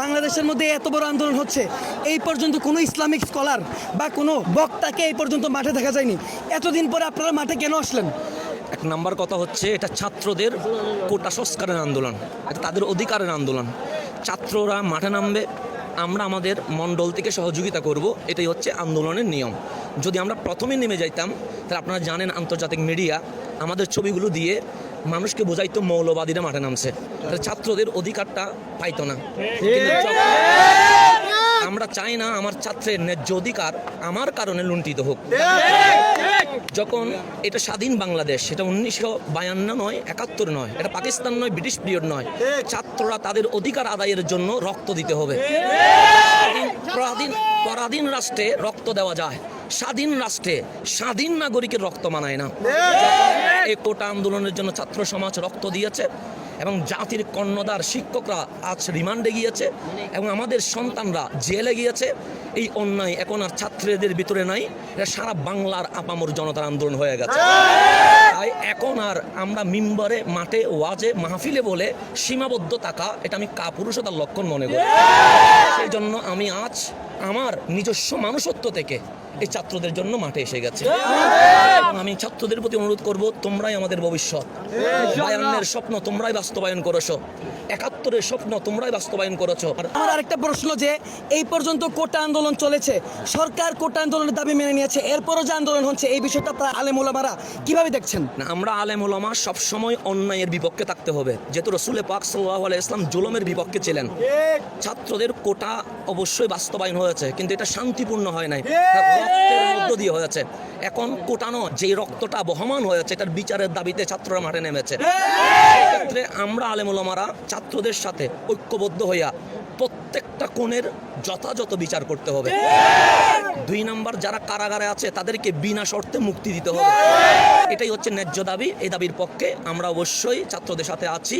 বাংলাদেশের মধ্যে এত বড় আন্দোলন হচ্ছে, এই পর্যন্ত কোনো ইসলামিক স্কলার বা কোনো বক্তাকে এই পর্যন্ত মাঠে দেখা যায়নি। এতদিন পরে আপনারা মাঠে কেন আসলেন? এক নাম্বার কথা হচ্ছে, এটা ছাত্রদের কোটা সংস্কারের আন্দোলন, এটা তাদের অধিকারের আন্দোলন। ছাত্ররা মাঠে নামবে, আমরা আমাদের মণ্ডল থেকে সহযোগিতা করব, এটাই হচ্ছে আন্দোলনের নিয়ম। যদি আমরা প্রথমে নেমে যাইতাম, তাহলে আপনারা জানেন আন্তর্জাতিক মিডিয়া আমাদের ছবিগুলো দিয়ে মানুষকে বোঝাইতো মৌলবাদীরা মাঠে নামছে। ছাত্রদের অধিকারটা পাইতো না। আমরা চাই না আমার ছাত্রের ন্যায্য অধিকার আমার কারণে লুণ্ঠিত হোক। যখন এটা স্বাধীন বাংলাদেশ সেটা উনিশশো বায়ান্ন নয় একাত্তর নয় এটা পাকিস্তান নয় ব্রিটিশ পিরিয়ড নয় ছাত্ররা তাদের অধিকার আদায়ের জন্য রক্ত দিতে হবে। পরাধীন পরাধীন রাষ্ট্রে রক্ত দেওয়া যায়। স্বাধীন রাষ্ট্রে স্বাধীন নাগরিকের রক্ত মানায় না। এই কোটা আন্দোলনের জন্য ছাত্র সমাজ রক্ত দিয়েছে এবং জাতির কর্ণধার শিক্ষকরা আজ রিমান্ডে গিয়েছে এবং আমাদের সন্তানরা জেলে গিয়েছে। এই অন্যায় এখন আর ছাত্রদের ভিতরে নাই। এটা সারা বাংলার আপামর জনতার আন্দোলন হয়ে গেছে। তাই এখন আর আমরা মিম্বরে, মাঠে, ওয়াজে, মাহফিলে বলে সীমাবদ্ধ থাকা, এটা আমি কাপুরুষতার লক্ষণ মনে করি। সেই জন্য আমি আজ আমার নিজস্ব মানুষত্ব থেকে এই ছাত্রদের জন্য মাঠে এসে গেছে। আমি ছাত্রদের প্রতি অনুরোধ করব তোমরাই আমাদের ভবিষ্যৎ। বায়ান্নের স্বপ্ন তোমরাই বাস্তবায়ন করেছ। একাত্তরের স্বপ্ন তোমরাই বাস্তবায়ন করেছ। আর আমার আরেকটা প্রশ্ন যে এই পর্যন্ত কোটা আন্দোলন চলেছে? সরকার কোটা আন্দোলনের দাবি মেনে নিয়েছে এরপরও যে আন্দোলন হচ্ছে এই বিষয়টা আপনারা আলেম ওলামারা কীভাবে দেখছেন? না আমরা আলেম ওলামা সবসময় অন্যায়ের বিপক্ষে থাকতে হবে। যেহেতু রসুলে পাক সাল্লাহ আলাই ইসলাম জুলমের বিপক্ষে ছিলেন। ছাত্রদের কোটা অবশ্যই বাস্তবায়ন হয়েছে কিন্তু এটা শান্তিপূর্ণ হয় নাই। রক্তের মধ্য দিয়ে এখন কোটানো যে রক্তটা বহমান হয়েছে এটার বিচারের দাবিতে ছাত্ররা মাঠে নেমেছে। ক্ষেত্রে আমরা আলেমুলামারা ছাত্রদের সাথে ঐক্যবদ্ধ হইয়া প্রত্যেকটা কোণের যথাযথ বিচার করতে হবে। দুই নাম্বার যারা কারাগারে আছে তাদেরকে বিনা শর্তে মুক্তি দিতে হবে। এটাই হচ্ছে ন্যায্য দাবি। এই দাবির পক্ষে আমরা অবশ্যই ছাত্রদের সাথে আছি।